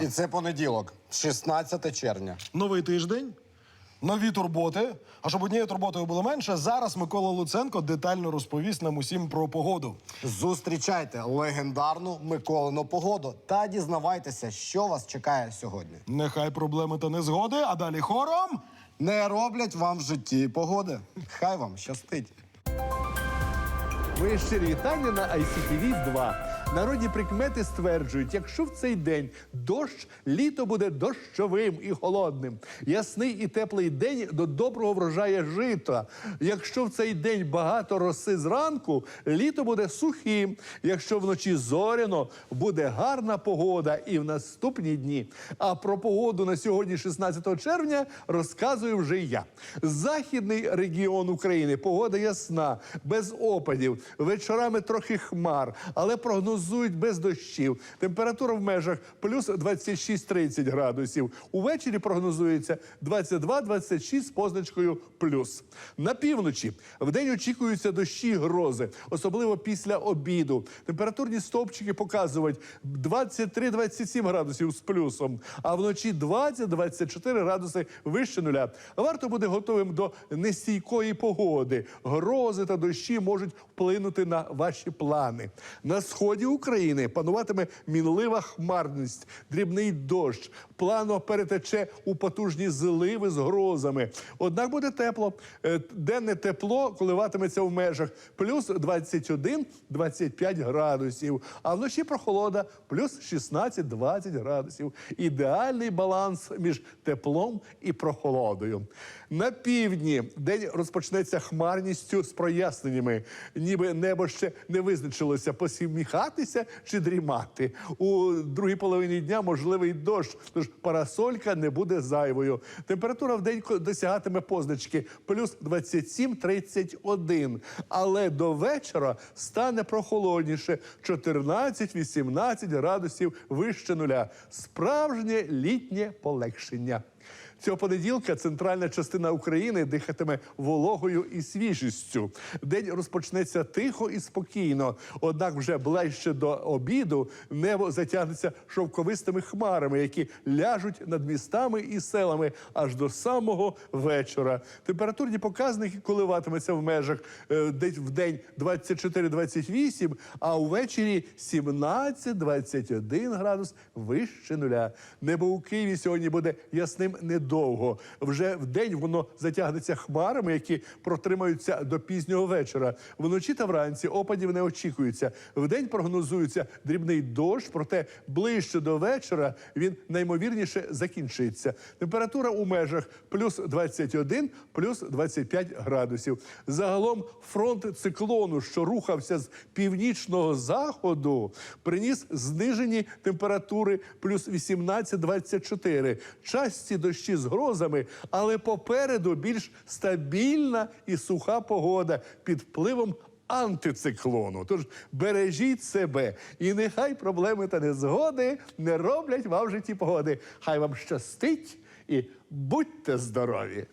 І це понеділок, 16 червня. Новий тиждень, нові турботи. А щоб однією турботою було менше, зараз Микола Луценко детально розповість нам усім про погоду. Зустрічайте легендарну Миколину погоду та дізнавайтеся, що вас чекає сьогодні. Нехай проблеми та незгоди, а далі хором. Не роблять вам в житті погоди. Хай вам щастить. Мої щирі вітання на ICTV 2. Народні прикмети стверджують, якщо в цей день дощ, літо буде дощовим і холодним. Ясний і теплий день до доброго врожає жита. Якщо в цей день багато роси зранку, літо буде сухим. Якщо вночі зоряно, буде гарна погода і в наступні дні. А про погоду на сьогодні, 16 червня, розказую вже я. Західний регіон України погода ясна, без опадів. Вечорами трохи хмар, але прогнозують без дощів. Температура в межах плюс 26-30 градусів. Увечері прогнозується 22-26 з позначкою плюс. На півночі в день очікуються дощі і грози, особливо після обіду. Температурні стовпчики показують 23-27 градусів з плюсом, а вночі 20-24 градуси вище нуля. Варто бути готовим до нестійкої погоди. Грози та дощі можуть вплинути на ваші плани. На сході України пануватиме мінлива хмарність, дрібний дощ, плано перетече у потужні зливи з грозами. Однак буде тепло. Е, Денне тепло коливатиметься в межах плюс 21-25 градусів, а вночі прохолода плюс 16-20 градусів. Ідеальний баланс між теплом і прохолодою. На півдні день розпочнеться хмарністю з проясненнями, ніби небо ще не визначилося посміхатися чи дрімати. У другій половині дня можливий дощ, тож парасолька не буде зайвою. Температура в день досягатиме позначки плюс 27-31, але до вечора стане прохолодніше 14-18 градусів вище нуля. Справжнє літнє полегшення. Цього понеділка центральна частина України дихатиме вологою і свіжістю. День розпочнеться тихо і спокійно. Однак, вже ближче до обіду небо затягнеться шовковистими хмарами, які ляжуть над містами і селами аж до самого вечора. Температурні показники коливатимуться в межах е, десь в день 24-28, а увечері 17-21 градус вище нуля. Небо у Києві сьогодні буде ясним недовго. Вже в день воно затягнеться хмарами, які протримаються до пізнього вечора. Вночі та вранці опадів не очікується. Вдень прогнозується дрібний дощ, проте ближче до вечора він наймовірніше закінчиться. Температура у межах плюс 21, плюс 25 градусів. Загалом фронт циклону, що рухався з північного заходу, приніс знижені температури плюс 18-24. Часті дощі з грозами, але попереду більш стабільна і суха погода під впливом антициклону. Тож бережіть себе, і нехай проблеми та незгоди не роблять вам в житті погоди. Хай вам щастить і будьте здорові!